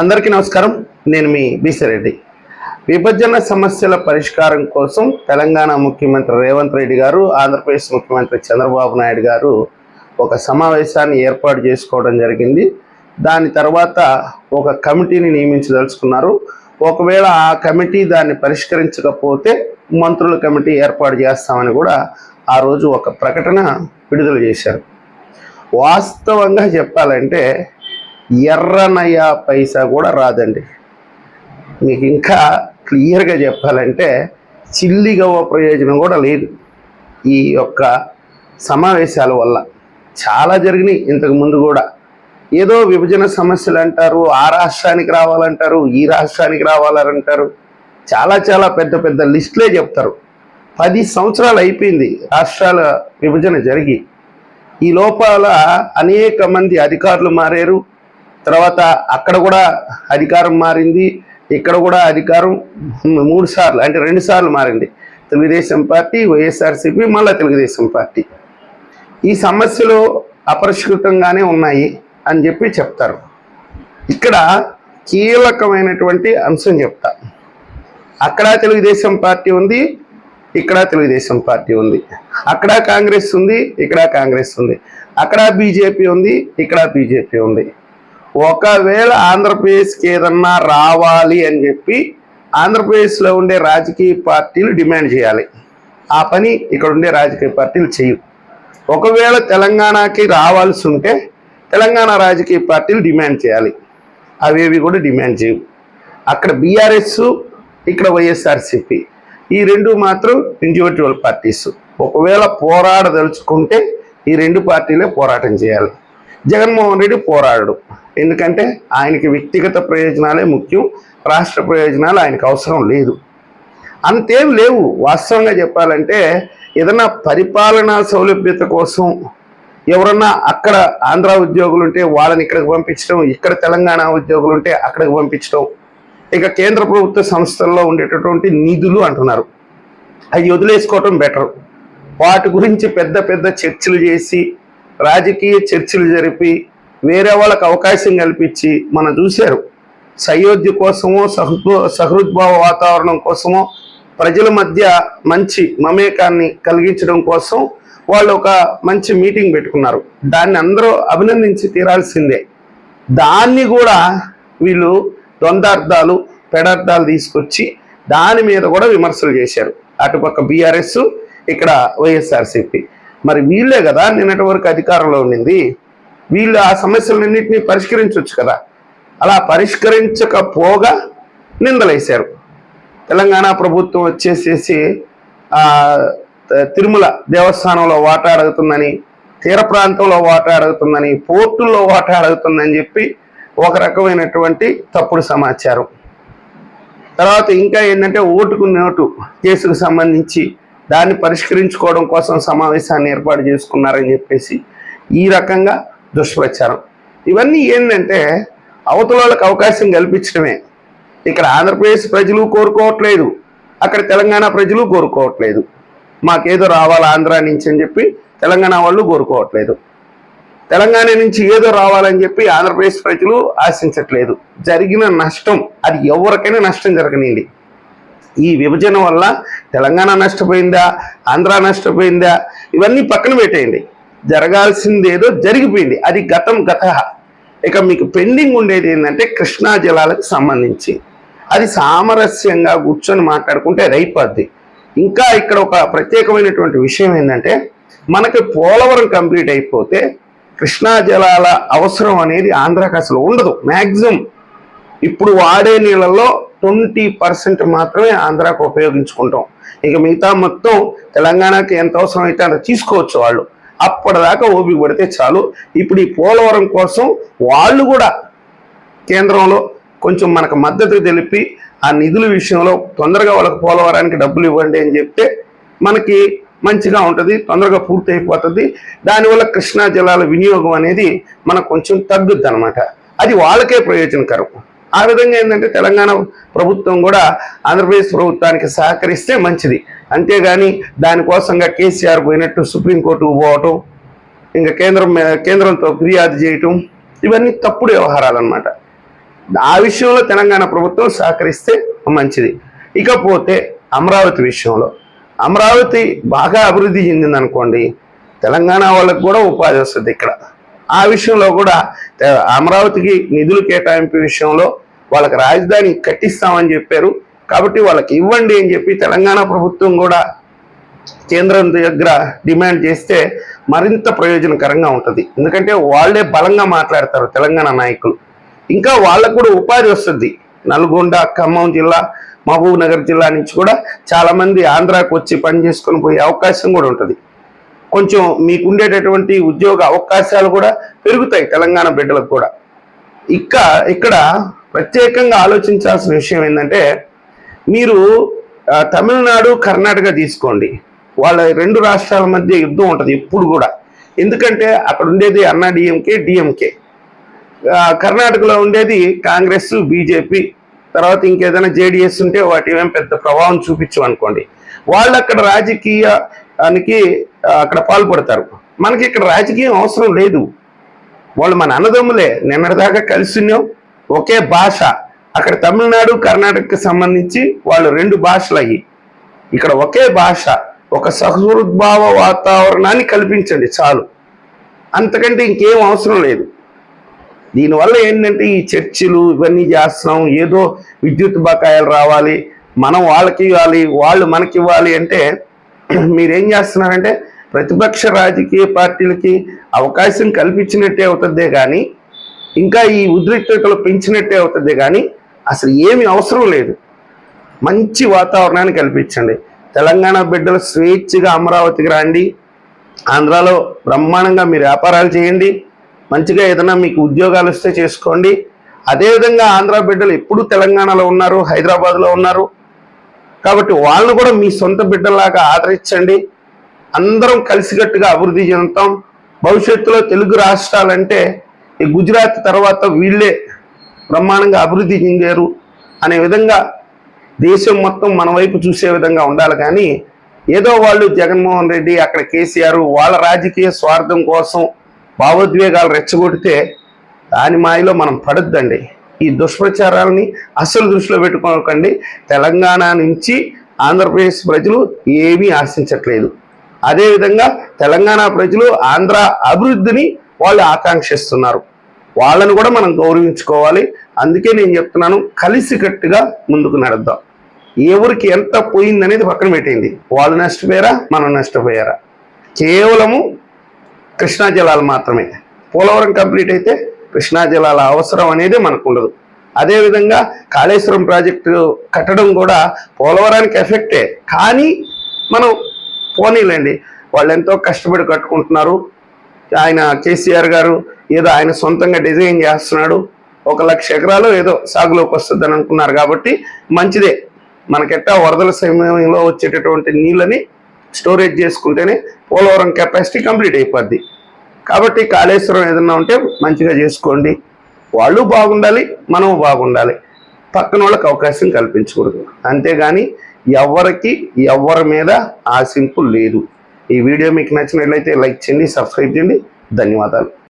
అందరికీ నమస్కారం. నేను మీ బీసరెడ్డి. విభజన సమస్యల పరిష్కారం కోసం తెలంగాణ ముఖ్యమంత్రి రేవంత్ రెడ్డి గారు ఆంధ్రప్రదేశ్ ముఖ్యమంత్రి చంద్రబాబు నాయుడు గారు ఒక సమావేశాన్ని ఏర్పాటు చేసుకోవడం జరిగింది. దాని తర్వాత ఒక కమిటీని నియమించదలుచుకున్నారు. ఒకవేళ ఆ కమిటీ దాన్ని పరిష్కరించకపోతే మంత్రుల కమిటీ ఏర్పాటు చేస్తామని కూడా ఆ రోజు ఒక ప్రకటన విడుదల చేశారు. వాస్తవంగా చెప్పాలంటే ఎర్రనయా పైసా కూడా రాదండి. మీకు ఇంకా క్లియర్గా చెప్పాలంటే చిల్లిగవ్వ ప్రయోజనం కూడా లేదు. ఈ యొక్క సమావేశాల వల్ల చాలా జరిగినాయి ఇంతకు ముందు కూడా. ఏదో విభజన సమస్యలు అంటారు ఆ రాష్ట్రానికి రావాలంటారు ఈ రాష్ట్రానికి రావాలంటారు. చాలా చాలా పెద్ద పెద్ద లిస్టులే చెప్తారు. పది సంవత్సరాలు అయిపోయింది రాష్ట్రాల విభజన జరిగి. ఈ లోపల అనేక మంది అధికారులు మారారు. తర్వాత అక్కడ కూడా అధికారం మారింది ఇక్కడ కూడా అధికారం మూడు సార్లు అంటే రెండు సార్లు మారింది. తెలుగుదేశం పార్టీ వైఎస్ఆర్సీపీ మళ్ళీ తెలుగుదేశం పార్టీ. ఈ సమస్యలు అపరిష్కృతంగానే ఉన్నాయి అని చెప్పి చెప్తారు. ఇక్కడ కీలకమైనటువంటి అంశం చెప్తా. అక్కడ తెలుగుదేశం పార్టీ ఉంది ఇక్కడ తెలుగుదేశం పార్టీ ఉంది. అక్కడ కాంగ్రెస్ ఉంది ఇక్కడ కాంగ్రెస్ ఉంది. అక్కడ బీజేపీ ఉంది ఇక్కడ బీజేపీ ఉంది. ఒకవేళ ఆంధ్రప్రదేశ్కి ఏదన్నా రావాలి అని చెప్పి ఆంధ్రప్రదేశ్లో ఉండే రాజకీయ పార్టీలు డిమాండ్ చేయాలి. ఆ పని ఇక్కడ ఉండే రాజకీయ పార్టీలు చేయవు ఒకవేళ తెలంగాణకి రావాల్సి ఉంటే తెలంగాణ రాజకీయ పార్టీలు డిమాండ్ చేయాలి. అవేవి కూడా డిమాండ్ చేయవు. అక్కడ బీఆర్ఎస్ ఇక్కడ వైఎస్ఆర్సిపి ఈ రెండు మాత్రం ఇండివిజువల్ పార్టీస్. ఒకవేళ పోరాడదలుచుకుంటే ఈ రెండు పార్టీలే పోరాటం చేయాలి. జగన్మోహన్ రెడ్డి పోరాడు. ఎందుకంటే ఆయనకి వ్యక్తిగత ప్రయోజనాలే ముఖ్యం రాష్ట్ర ప్రయోజనాలు ఆయనకు అవసరం లేదు. అంతేం లేవు. వాస్తవంగా చెప్పాలంటే ఏదన్నా పరిపాలనా సౌలభ్యత కోసం ఎవరన్నా అక్కడ ఆంధ్ర ఉద్యోగులు ఉంటే వాళ్ళని ఇక్కడికి పంపించడం ఇక్కడ తెలంగాణ ఉద్యోగులు ఉంటే అక్కడికి పంపించడం ఇక కేంద్ర ప్రభుత్వ సంస్థల్లో ఉండేటటువంటి నిధులు అంటున్నారు. అవి వదిలేసుకోవటం బెటర్. వాటి గురించి పెద్ద పెద్ద చర్చలు చేసి రాజకీయ చర్చలు జరిపి వేరే వాళ్ళకు అవకాశం కల్పించి మనం చూశారు. సయోధ్య కోసమో సహృ సహృద్భావ వాతావరణం కోసమో ప్రజల మధ్య మంచి మమేకాన్ని కలిగించడం కోసం వాళ్ళు ఒక మంచి మీటింగ్ పెట్టుకున్నారు. దాన్ని అందరూ అభినందించి తీరాల్సిందే. దాన్ని కూడా వీళ్ళు ద్వందార్థాలు పెడార్థాలు తీసుకొచ్చి దాని మీద కూడా విమర్శలు చేశారు. అటుపక్క బీఆర్ఎస్ ఇక్కడ వైఎస్ఆర్సీపీ. మరి వీళ్ళే కదా నిన్నటి వరకు అధికారంలో ఉండింది. వీళ్ళు ఆ సమస్యలన్నింటినీ పరిష్కరించవచ్చు కదా. అలా పరిష్కరించకపోగా నిందలేశారు. తెలంగాణ ప్రభుత్వం వచ్చేసేసి తిరుమల దేవస్థానంలో వాటా అడుగుతుందని తీర ప్రాంతంలో వాటా అడుగుతుందని పోర్టుల్లో వాటా అడుగుతుందని చెప్పి ఒక రకమైనటువంటి తప్పుడు సమాచారం. తర్వాత ఇంకా ఏంటంటే ఓటుకు నోటు కేసుకు సంబంధించి దాన్ని పరిష్కరించుకోవడం కోసం సమావేశాన్ని ఏర్పాటు చేసుకున్నారని చెప్పేసి ఈ రకంగా దుష్ప్రచారం. ఇవన్నీ ఏంటంటే అవతల వాళ్ళకి అవకాశం కల్పించడమే. ఇక్కడ ఆంధ్రప్రదేశ్ ప్రజలు కోరుకోవట్లేదు. అక్కడ తెలంగాణ ప్రజలు కోరుకోవట్లేదు. మాకేదో రావాలి ఆంధ్ర నుంచి అని చెప్పి తెలంగాణ వాళ్ళు కోరుకోవట్లేదు. తెలంగాణ నుంచి ఏదో రావాలని చెప్పి ఆంధ్రప్రదేశ్ ప్రజలు ఆశించట్లేదు. జరిగిన నష్టం అది ఎవరికైనా నష్టం జరగనియండి. ఈ విభజన వల్ల తెలంగాణ నష్టపోయిందా ఆంధ్ర నష్టపోయిందా ఇవన్నీ పక్కన పెట్టేయండి. జరగాల్సిందేదో జరిగిపోయింది. అది గతం గత. ఇక మీకు పెండింగ్ ఉండేది ఏంటంటే కృష్ణా జలాలకు సంబంధించి. అది సామరస్యంగా కూర్చొని మాట్లాడుకుంటే రైపోద్ది ఇంకా ఇక్కడ ఒక ప్రత్యేకమైనటువంటి విషయం ఏంటంటే మనకి పోలవరం కంప్లీట్ అయిపోతే కృష్ణా జలాల అవసరం అనేది ఆంధ్రాకి అసలు ఉండదు. మ్యాక్సిమం ఇప్పుడు వాడే నీళ్ళల్లో ట్వంటీ పర్సెంట్ మాత్రమే ఆంధ్రాకు ఉపయోగించుకుంటాం. ఇక మిగతా మొత్తం తెలంగాణకి ఎంత అవసరం అయితే అంత తీసుకోవచ్చు వాళ్ళు. అప్పటిదాకా ఓపిక పడితే చాలు. ఇప్పుడు ఈ పోలవరం కోసం వాళ్ళు కూడా కేంద్రంలో కొంచెం మనకు మద్దతు తెలిపి ఆ నిధుల విషయంలో తొందరగా వాళ్ళకి పోలవరానికి డబ్బులు ఇవ్వండి అని చెప్తే మనకి మంచిగా ఉంటుంది తొందరగా పూర్తి అయిపోతుంది దానివల్ల కృష్ణా జలాల వినియోగం అనేది మనకు కొంచెం తగ్గుద్ది అనమాట అది వాళ్ళకే ప్రయోజనకరం. ఆ విధంగా ఏంటంటే తెలంగాణ ప్రభుత్వం కూడా ఆంధ్రప్రదేశ్ ప్రభుత్వానికి సహకరిస్తే మంచిది. అంతేగాని దానికోసంగా కేసీఆర్ పోయినట్టు సుప్రీంకోర్టుకు పోవటం ఇంకా కేంద్రం కేంద్రంతో ఫిర్యాదు చేయటం ఇవన్నీ తప్పుడు వ్యవహారాలు అనమాట ఆ విషయంలో తెలంగాణ ప్రభుత్వం సహకరిస్తే మంచిది. ఇకపోతే అమరావతి విషయంలో అమరావతి బాగా అభివృద్ధి చెందిందనుకోండి తెలంగాణ వాళ్ళకు కూడా ఉపాధి వస్తుంది ఇక్కడ. ఆ విషయంలో కూడా అమరావతికి నిధులు కేటాయింపు విషయంలో వాళ్ళకి రాజధాని కట్టిస్తామని చెప్పారు. కాబట్టి వాళ్ళకి ఇవ్వండి అని చెప్పి తెలంగాణ ప్రభుత్వం కూడా కేంద్రం దగ్గర డిమాండ్ చేస్తే మరింత ప్రయోజనకరంగా ఉంటుంది. ఎందుకంటే వాళ్ళే బలంగా మాట్లాడతారు తెలంగాణ నాయకులు. ఇంకా వాళ్ళకు కూడా ఉపాధి వస్తుంది. నల్గొండ ఖమ్మం జిల్లా మహబూబ్నగర్ జిల్లా నుంచి కూడా చాలామంది ఆంధ్రాకు వచ్చి పని చేసుకొని పోయే అవకాశం కూడా ఉంటుంది. కొంచెం మీకు ఉండేటటువంటి ఉద్యోగ అవకాశాలు కూడా పెరుగుతాయి తెలంగాణ బిడ్డలకు కూడా. ఇక ఇక్కడ ప్రత్యేకంగా ఆలోచించాల్సిన విషయం ఏంటంటే మీరు తమిళనాడు కర్ణాటక తీసుకోండి. వాళ్ళ రెండు రాష్ట్రాల మధ్య యుద్ధం ఉంటుంది ఇప్పుడు కూడా. ఎందుకంటే అక్కడ ఉండేది అన్నా డిఎంకే డిఎంకే. కర్ణాటకలో ఉండేది కాంగ్రెస్ బీజేపీ. తర్వాత ఇంకేదైనా జేడిఎస్ ఉంటే వాటి ఏం పెద్ద ప్రభావం చూపించు అనుకోండి వాళ్ళు అక్కడ రాజకీయ దానికి అక్కడ పాల్పడతారు మనకి ఇక్కడ రాజకీయం అవసరం లేదు. వాళ్ళు మన అన్నదమ్ములే. నిన్నటిదాకా కలిసి ఒకే భాష. అక్కడ తమిళనాడు కర్ణాటకకి సంబంధించి వాళ్ళు రెండు భాషలు అయ్యి ఇక్కడ ఒకే భాష. ఒక సహృద్భావ వాతావరణాన్ని కల్పించండి చాలు. అంతకంటే ఇంకేం అవసరం లేదు. దీనివల్ల ఏంటంటే ఈ చర్చిలు ఇవన్నీ చేస్తున్నాం. ఏదో విద్యుత్ బకాయిలు రావాలి. మనం వాళ్ళకి ఇవ్వాలి. వాళ్ళు మనకి ఇవ్వాలి అంటే మీరేం చేస్తున్నారంటే ప్రతిపక్ష రాజకీయ పార్టీలకి అవకాశం కల్పించినట్టే అవుతుందే కానీ ఇంకా ఈ ఉద్రిక్తతలు పెంచినట్టే అవుతుంది కానీ అసలు ఏమి అవసరం లేదు. మంచి వాతావరణాన్ని కల్పించండి. తెలంగాణ బిడ్డలు స్వేచ్ఛగా అమరావతికి రండి. ఆంధ్రాలో బ్రహ్మాండంగా మీరు వ్యాపారాలు చేయండి. మంచిగా ఏదైనా మీకు ఉద్యోగాలు వస్తే చేసుకోండి. అదేవిధంగా ఆంధ్ర బిడ్డలు ఎప్పుడు తెలంగాణలో ఉన్నారు హైదరాబాద్లో ఉన్నారు కాబట్టి వాళ్ళను కూడా మీ సొంత బిడ్డలాగా ఆదరించండి. అందరం కలిసికట్టుగా అభివృద్ధి చెందుతాం. భవిష్యత్తులో తెలుగు రాష్ట్రాలంటే ఈ గుజరాత్ తర్వాత వీళ్ళే బ్రహ్మాండంగా అభివృద్ధి చెందారు అనే విధంగా దేశం మొత్తం మన వైపు చూసే విధంగా ఉండాలి. కానీ ఏదో వాళ్ళు జగన్మోహన్ రెడ్డి అక్కడ కేసీఆర్ వాళ్ళ రాజకీయ స్వార్థం కోసం భావోద్వేగాలు రెచ్చగొడితే దాని మాయలో మనం పడద్దండి. ఈ దుష్ప్రచారాలని అసలు దృష్టిలో పెట్టుకోకండి. తెలంగాణ నుంచి ఆంధ్రప్రదేశ్ ప్రజలు ఏమీ ఆశించట్లేదు. అదేవిధంగా తెలంగాణ ప్రజలు ఆంధ్ర అభివృద్ధిని వాళ్ళు ఆకాంక్షిస్తున్నారు. వాళ్ళని కూడా మనం గౌరవించుకోవాలి. అందుకే నేను చెప్తున్నాను కలిసికట్టుగా ముందుకు నడుద్దాం. ఎవరికి ఎంత పోయిందనేది పక్కన పెట్టింది వాళ్ళు నష్టపోయారా మనం నష్టపోయారా? కేవలము కృష్ణా జలాలు మాత్రమే. పోలవరం కంప్లీట్ అయితే కృష్ణా జలాల అవసరం అనేది మనకు ఉండదు అదేవిధంగా కాళేశ్వరం ప్రాజెక్టు కట్టడం కూడా పోలవరానికి ఎఫెక్టే. కానీ మనం పోనీలేండి. వాళ్ళు ఎంతో కష్టపడి కట్టుకుంటున్నారు. ఆయన కేసీఆర్ గారు ఏదో ఆయన సొంతంగా డిజైన్ చేస్తున్నాడు. ఒక లక్ష ఎకరాలు ఏదో సాగులోకి వస్తుందని అనుకున్నారు కాబట్టి మంచిదే. మనకెట్టా వరదల సమయంలో వచ్చేటటువంటి నీళ్ళని స్టోరేజ్ చేసుకుంటేనే పోలవరం కెపాసిటీ కంప్లీట్ అయిపోద్ది. కాబట్టి కాళేశ్వరం ఏదన్నా ఉంటే మంచిగా చేసుకోండి. వాళ్ళు బాగుండాలి మనము బాగుండాలి. పక్కన వాళ్ళకి అవకాశం కల్పించకూడదు. అంతేగాని ఎవరికి ఎవరి మీద ఆశింపు లేదు. ఈ వీడియో మీకు నచ్చినట్లయితే లైక్ చేయండి సబ్స్క్రైబ్ చేయండి. ధన్యవాదాలు.